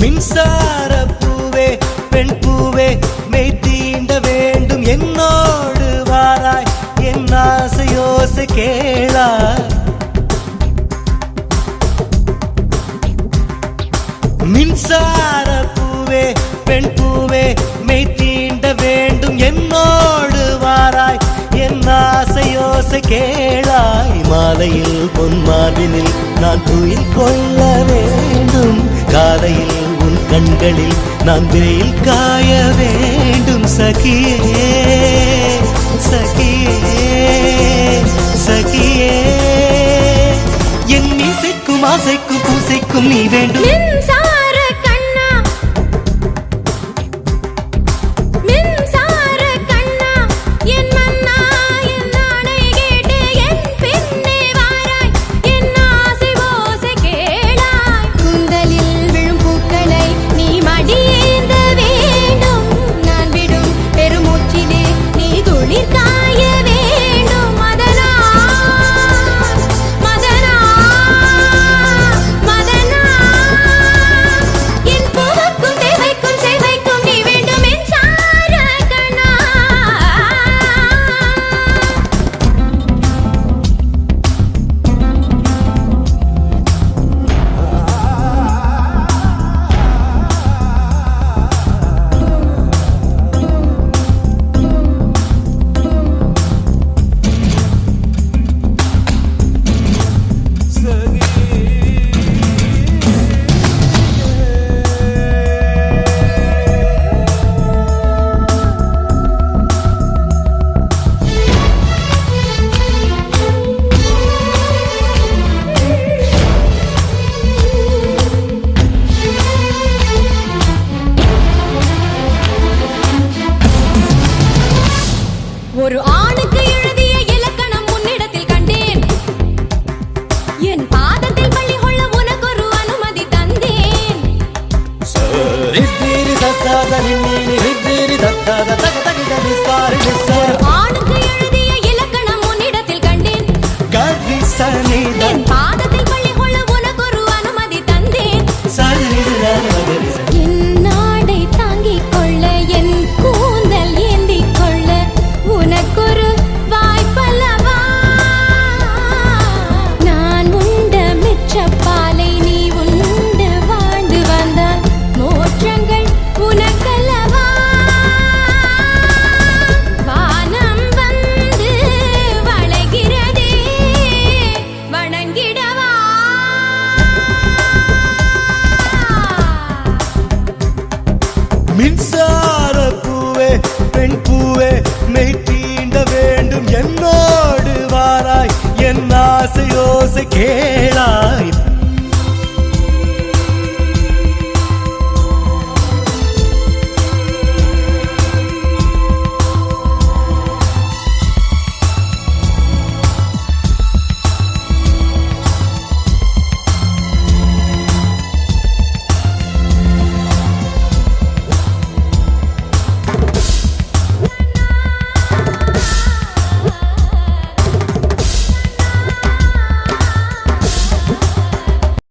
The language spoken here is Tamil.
மின்சார பூவே பெண் பூவே மெய் தீண்ட வேண்டும். என்னோடு வாராய் என் ஆசையோசை கேளா மின்சார பூவே பெண் பூவே மெய் தீண்ட வேண்டும். என்னோடு வாராய் என் ஆசையோசை கேளாய். மாலையில் பொன்மார்பினில் நான் துயில் கொள்ள வேண்டும். காலையில் உன் கண்களில் நான் விரையில் காய வேண்டும். சகியே சகியே சகியே. என் இசைக்கும் ஆசைக்கும் பூசைக்கும் நீ வேண்டும். பெண் பூவே மெய் தீண்ட வேண்டும். என்னோடு வாராய் என் ஆசை யோசை கேளாய்.